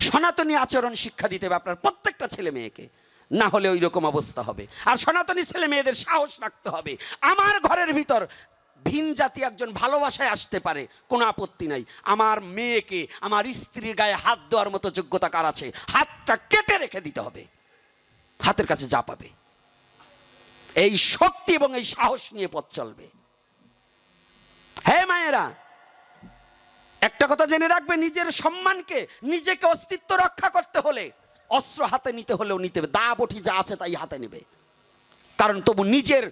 সনাতনী আচরণ শিক্ষা দিতে হবে আপনার প্রত্যেকটা ছেলে মেয়েকে। না হলে ওই রকম অবস্থা হবে। আর সনাতনী ছেলে মেয়েদের সাহস রাখতে হবে। আমার ঘরের ভিতর ভিন জাতি একজন ভালোবাসায় আসতে পারে, কোনো আপত্তি নাই। আমার মেয়েকে, আমার স্ত্রীর গায়ে হাত দেওয়ার মতো যোগ্যতা কার আছে? হাতটা কেটে রেখে দিতে হবে। হাতের কাছে যা পাবে। এই শক্তি এবং এই সাহস নিয়ে পথ চলবে। হ্যাঁ মায়েরা একটা কথা জেনে রাখবে, নিজের সম্মানকে, নিজেকে অস্তিত্ব রক্ষা করতে হলে, অস্ত্র হাতে নিতে হলেও নিতে হবে দা বটি যা আছে তাই হাতে নেবে। কারণ তবু নিজের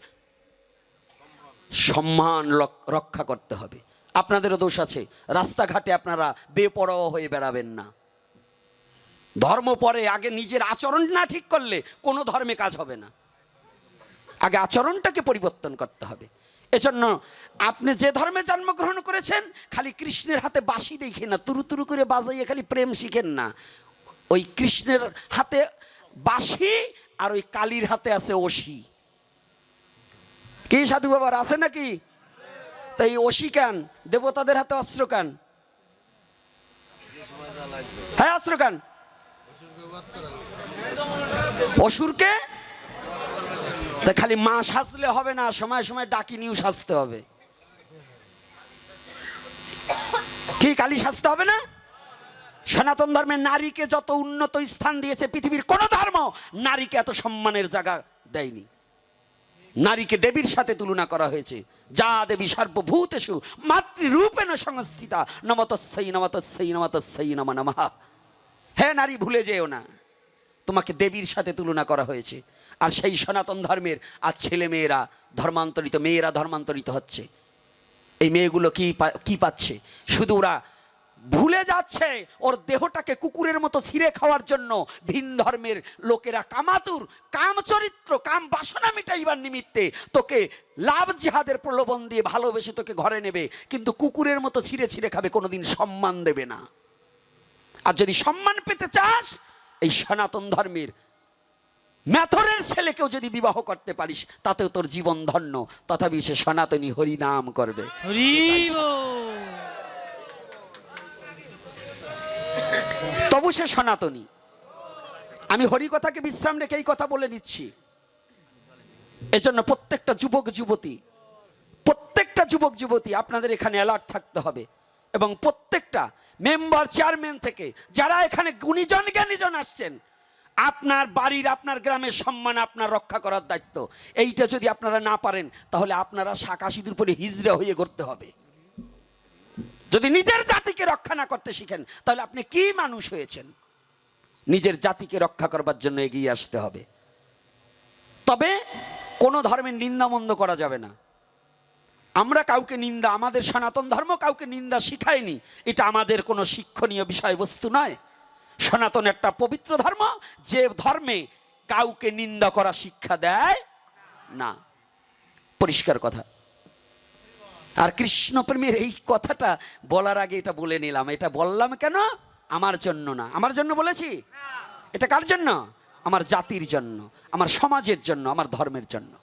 সম্মান রক্ষা করতে হবে। আপনাদেরও দোষ আছে, রাস্তাঘাটে আপনারা বেপরোয়া হয়ে বেড়াবেন না। ধর্ম পরে আগে নিজের আচরণ না ঠিক করলে কোনো ধর্মে কাজ হবে না। আগে আচরণটাকে পরিবর্তন করতে হবে। এজন্য আপনি যে ধর্মে জন্মগ্রহণ করেছেন, খালি কৃষ্ণের হাতে বাঁশি দেখে না, তুরু তুরু করে বাজাইয়ে খালি প্রেম শিখেন না। ওই কৃষ্ণের হাতে বাঁশি আর ওই কালীর হাতে আছে ওশি। কি সাধু বাবার, আছে নাকি? তাই ওশি কেন? দেবতাদের হাতে অস্ত্র কেন? হ্যাঁ অস্ত্র কেন? অসুরকে? তা খালি মা সাজলে হবে না, সময় সময় ডাকিনিও সাজতে হবে। কি কালি সাজতে হবে না? সনাতন ধর্মের নারীকে যত উন্নত স্থান দিয়েছে পৃথিবীর কোন ধর্ম নারীকে এত সম্মানের জায়গা দেয়নি। নারীকে দেবীর সাথে তুলনা করা হয়েছে। যা দেবী সর্বভূতেষু, মাতৃরূপেণ সংস্থিতা নমতস্যই নমতস্যই নমতস্যই নম নমঃ। হ্যাঁ নারী, ভুলে যেও না। তোমাকে দেবীর সাথে তুলনা করা হয়েছে। আর সেই সনাতন ধর্মের আর ছেলে মেয়েরা ধর্মান্তরিত মেয়েরা ধর্মান্তরিত হচ্ছে। এই মেয়েগুলো কি কি পাচ্ছে? শুধু ওরা ভুলে যাচ্ছে, ওর দেহটাকে কুকুরের মতো ছিঁড়ে খাওয়ার জন্য ভিন ধর্মের লোকেরা কামাতুর, কাম চরিত্র, কাম বাসনা মিটাইবার নিমিত্তে তোকে লাভ জিহাদের প্রলোভন দিয়ে ভালোবেসে তোকে ঘরে নেবে, কিন্তু কুকুরের মতো ছিঁড়ে ছিঁড়ে খাবে, কোনোদিন সম্মান দেবে না। আর যদি সম্মান পেতে চাস, এই সনাতন ধর্মের ম্যাথরের ছেলেকেও যদি বিবাহ করতে পারিস তাতেও তোর জীবন ধন্য। তথাপি সে সনাতনী হরি নাম করবে তবু সে সনাতনী। আমি হরি কথাকে বিশ্রাম রেখে এই কথা বলে নিচ্ছি। এজন্য প্রত্যেকটা যুবক যুবতী প্রত্যেকটা যুবক যুবতী আপনাদের এখানে অ্যালার্ট থাকতে হবে। এবং প্রত্যেকটা মেম্বার চেয়ারম্যান থেকে যারা এখানে গুণীজন জ্ঞানীজন আসছেন আপনার বাড়ির, আপনার গ্রামের সম্মান আপনার রক্ষা করার দায়িত্ব। এইটা যদি আপনারা না পারেন, তাহলে আপনারা শাখা সিঁদুর পরে হিজড়া হয়ে করতে হবে। যদি নিজের জাতিকে রক্ষা না করতে শিখেন, তাহলে আপনি কি মানুষ হয়েছেন? নিজের জাতিকে রক্ষা করবার জন্য এগিয়ে আসতে হবে। তবে কোনো ধর্মের নিন্দা মন্দ করা যাবে না। আমরা কাউকে নিন্দা, আমাদের সনাতন ধর্ম কাউকে নিন্দা শিখায়নি। এটা আমাদের কোনো শিক্ষণীয় বিষয়বস্তু নয়। সনাতন একটা পবিত্র ধর্ম, যে ধর্মে কাউকে নিন্দা করা, শিক্ষা দেয় না। পরিষ্কার কথা। আর কৃষ্ণপ্রেমের এই কথাটা বলার আগে এটা বলে নিলাম। এটা বললাম কেন? আমার জন্য না। আমার জন্য বলেছি? এটা কার জন্য? আমার জাতির জন্য, আমার সমাজের জন্য, আমার ধর্মের জন্য।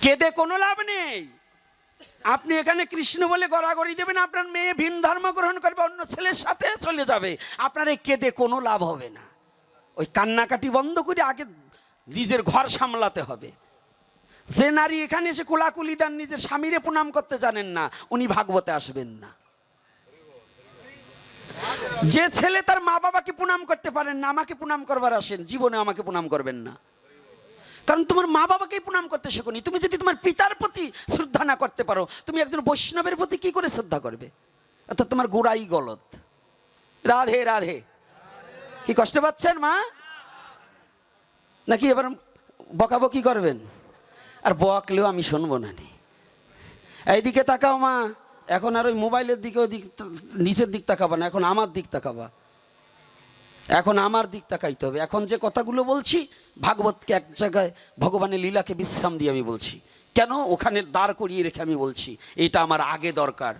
কেঁদে কোনো লাভ নেই। আপনি এখানে কৃষ্ণ বলে গড়াগড়ি দেবেন, আপনার মেয়ে ভিন ধর্ম গ্রহণ করবে, অন্য ছেলের সাথে চলে যাবে। আপনার এই কেঁদে কোনো লাভ হবে না। ওই কান্নাকাটি বন্ধ করে আগে নিজের ঘর সামলাতে হবে। যে নারী এখানে এসে কোলাকুলি দেন, নিজের স্বামীরে প্রণাম করতে জানেন না, উনি ভাগবতে আসবেন না। যে ছেলে তার মা বাবাকে প্রণাম করতে পারেন না, আমাকে প্রণাম করবার আসেন, জীবনে আমাকে প্রণাম করবেন না। কারণ তোমার মা বাবাকেই প্রণাম করতে শেখনি। তুমি যদি তোমার পিতার প্রতি শ্রদ্ধা না করতে পারো, তুমি একজন বৈষ্ণবের প্রতি কি করে শ্রদ্ধা করবে? অর্থাৎ তোমার গোড়াই গলত। রাধে রাধে। কি কষ্ট পাচ্ছেন, মা? নাকি এবার বকাবকি করবেন? আর বকলেও আমি শুনব না নি। এইদিকে তাকাও, মা। এখন আর ওই মোবাইলের দিকে ওই দিক নিচের দিক তাকাবা না, এখন আমার দিক তাকাবা। এখন আমার দিক তাকাইতে হবে। এখন যে কথাগুলো বলছি, ভাগবতকে এক জায়গায় ভগবানের লীলাকে বিশ্রাম দিয়ে আমি বলছি। কেন? ওখানে দাঁড় করিয়ে রেখে আমি বলছি, এটা আমার আগে দরকার।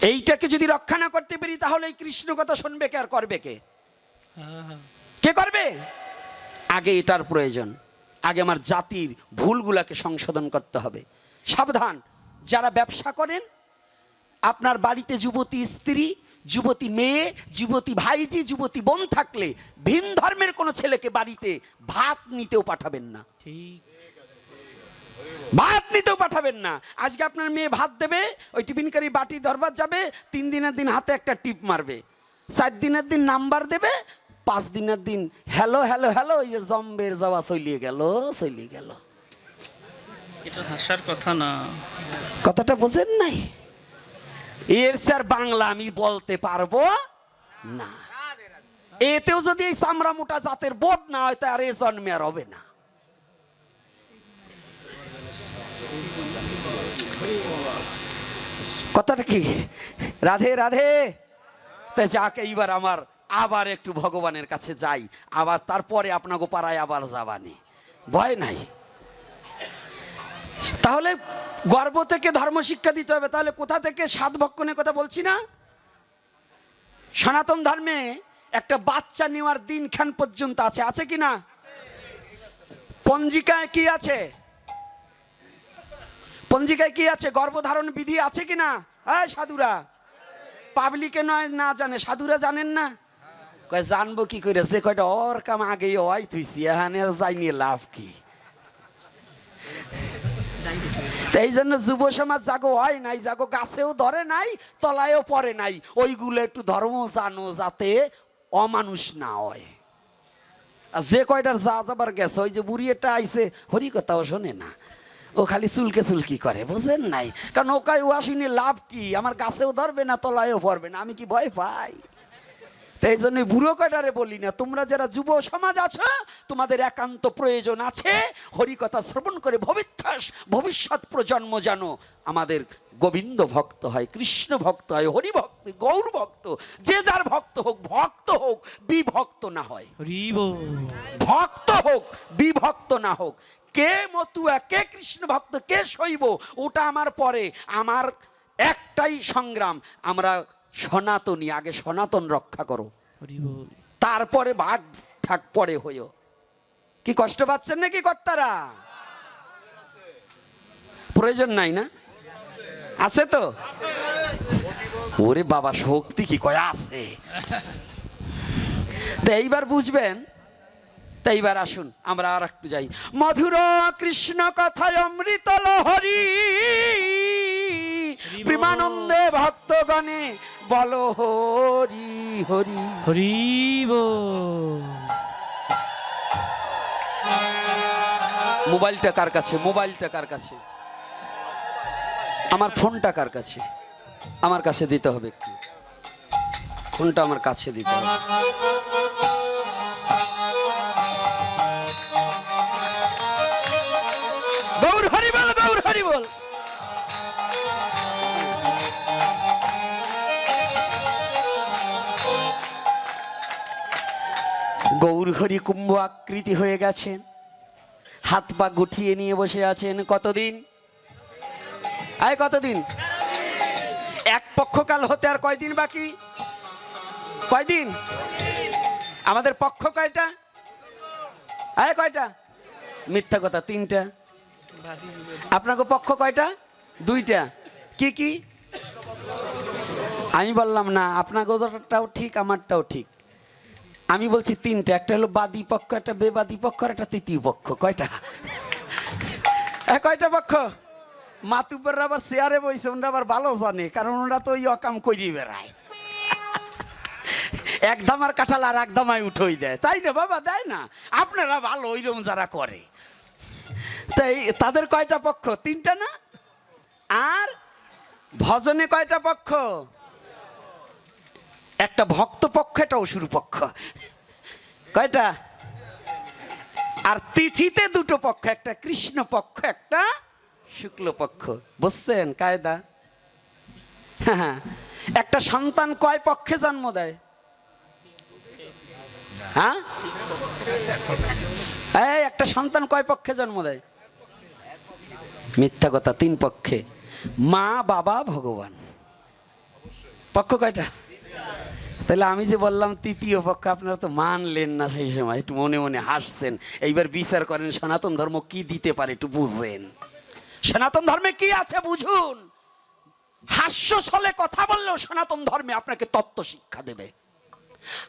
এইটাকে যদি রক্ষা না করতে পারি, তাহলে এই কৃষ্ণ কথা শুনবে কে আর করবে কে? কে করবে? আগে এটার প্রয়োজন। আগে আমার জাতির ভুলগুলাকে সংশোধন করতে হবে। সাবধান। যারা ব্যবসা করেন, আপনার বাড়িতে যুবতী, স্ত্রী যুবতী মেয়ে যুবতী ভাইজি যুবতী বোন থাকলে ভিন ধর্মের কোনো ছেলেকে বাড়িতে ভাত নিতেও পাঠাবেন না। ঠিক। ভাত নিতেও পাঠাবেন না। আজকে আপনার মেয়ে ভাত দেবে ওই টিফিনকারি বাটি দরবার যাবে তিন দিনের দিন হাতে একটা টিপ মারবে। চার দিনের দিন নাম্বার দেবে পাঁচ দিনের দিন হ্যালো হ্যালো হ্যালো ওই যে জম্বের যাওয়া চলিয়ে গেল চলিয়ে গেল। এটা হাসার কথা না। কথাটা বোঝেন নাই? এর স্যার বাংলা আমি বলতে পারব? না। এতেও যদি এই চামড়া মোটা জাতের বোধ না হয় তা আর এ জন্মে আর হবে না। কথাটা কি? রাধে রাধে। তাই যাক, এইবার আমার আবার একটু ভগবানের কাছে যাই। আবার তারপরে আপনাকে পাড়ায় আবার যাবানি। ভয় নাই। তাহলে গর্ব থেকে ধর্ম শিক্ষা দিতে হবে। তাহলে কোথা থেকে সাত ভক্ষণের কথা বলছি না? সনাতন ধর্মে একটা বাচ্চা নেওয়ার দিন দিনখান পর্যন্ত আছে। আছে কি না? পঞ্জিকায় কি আছে? পঞ্জিকায় কি আছে? গর্ভধারণ বিধি আছে কি না? হ্যাঁ সাধুরা। পাবলিকে নয়, না জানে। সাধুরা জানেন না? কয়, জানব কি করে? সে কয়টা ওর কাম আগেই হয় তুই সিয়াহানে যাই লাভ কি? এই জন্য যুব সমাজ জাগো, হয় নাই জাগো, গাছেও ধরে নাই, তলায়ও পড়ে নাই। ওইগুলো একটু ধর্ম জানো যাতে অমানুষ না হয়। আর যে কয়টার যা যাবার গেছে, ওই যে বুড়ি একটা আইসে হরি কথাও শোনে না। ও খালি চুলকে চুলকি করে, বুঝেন নাই? কারণ ওকাই ও আসিনি, লাভ কি? আমার গাছেও ধরবে না, তলায়ও পড়বে না, আমি কি ভয় পাই? তাই জন্য বুড়ো কাটারে বলি না তোমরা যারা যুব সমাজ আছো তোমাদের একান্ত প্রয়োজন আছে হরিকথা শ্রবণ করে ভবিত্যাস ভবিষ্যৎ প্রজন্ম জানো আমাদের গোবিন্দ ভক্ত হয় কৃষ্ণ ভক্ত হয় হরি ভক্ত গৌর ভক্ত যে যার ভক্ত হোক ভক্ত হোক বিভক্ত না হয়। ভক্ত হোক বিভক্ত না হোক কে মতুয়া কে কৃষ্ণ ভক্ত কে শৈব ওটা আমার পরে আমার একটাই সংগ্রাম আমরা সনাতনী আগে সনাতন রক্ষা করো। তারপরে ভাগ ঠাক পরে হইও। কি কষ্ট পাচ্ছেন নাকি কর্তারা? প্রয়োজন নাই না? আছে তো? ওরে বাবা শক্তি কি কয়? আছে। তো এইবার বুঝবেন? তো এইবার আসুন আমরা আর একটু যাই। মধুর কৃষ্ণ কথায় অমৃত লহরি প্রেমানন্দে ভক্তগণে বল হরি হরি। হরিব মোবাইলটা কার কাছে? মোবাইলটা কার কাছে? আমার ফোনটা কার কাছে? আমার কাছে দিতে হবে একটু। ফোনটা আমার কাছে দিতে হবে। গৌর হরি বল গৌর হরি বল। গৌর হরি কুম্ভ আকৃতি হয়ে গেছেন। হাত পা গুটিয়ে নিয়ে বসে আছেন কতদিন? আয় কতদিন? এক পক্ষকাল হতে আর কয়দিন বাকি? কয়দিন? আমাদের পক্ষ কয়টা? আয় কয়টা? মিথ্যা কথা, তিনটা। আপনাকে পক্ষ কয়টা? দুইটা। কি কি? আমি বললাম না, আপনাকেও ঠিক, আমারটাও ঠিক। আমি বলছি তিনটা, একটা হলো বাদী পক্ষ, একটা বেবাদী পক্ষ, আর একটা তৃতীয় পক্ষ। কয়টা? কয়টা পক্ষ? মাতুব্বররা আবার চেয়ারে বইছে, ওনারা আবার ভালো জানে, কারণ ওনারা তো ওই অকাম করি বেড়ায়। এক ধামার কাঁঠাল আর এক ধামায় উঠোই দেয়। তাই না বাবা? দেয় না। আপনারা ভালো, ওইরকম যারা করে। তাই তাদের কয়টা পক্ষ? তিনটা না? আর ভজনে কয়টা পক্ষ? একটা ভক্ত পক্ষ একটা অসুর পক্ষ কয়টা? আর তিথিতে দুটো পক্ষ, একটা কৃষ্ণ পক্ষ একটা শুক্ল পক্ষ বুঝছেন, কায়দা? হ্যাঁ একটা সন্তান কয় পক্ষে জন্ম দেয়? হ্যাঁ? এই, একটা সন্তান কয় পক্ষে জন্ম দেয়? মিথ্যা কথা, তিন পক্ষে। মা, বাবা, ভগবান। পক্ষ কয়টা? তাহলে আমি যে বললাম তৃতীয় পক্ষ আপনারা তো মানলেন না সেই সময়, একটু মনে মনে হাসছেন। এইবার বিচার করেন, সনাতন ধর্ম কি দিতে পারে একটু বুঝবেন। সনাতন ধর্মে কি আছে বুঝুন? হাস্য ছলে কথা বললেও সনাতন ধর্মে আপনাকে তত্ত্ব শিক্ষা দেবে।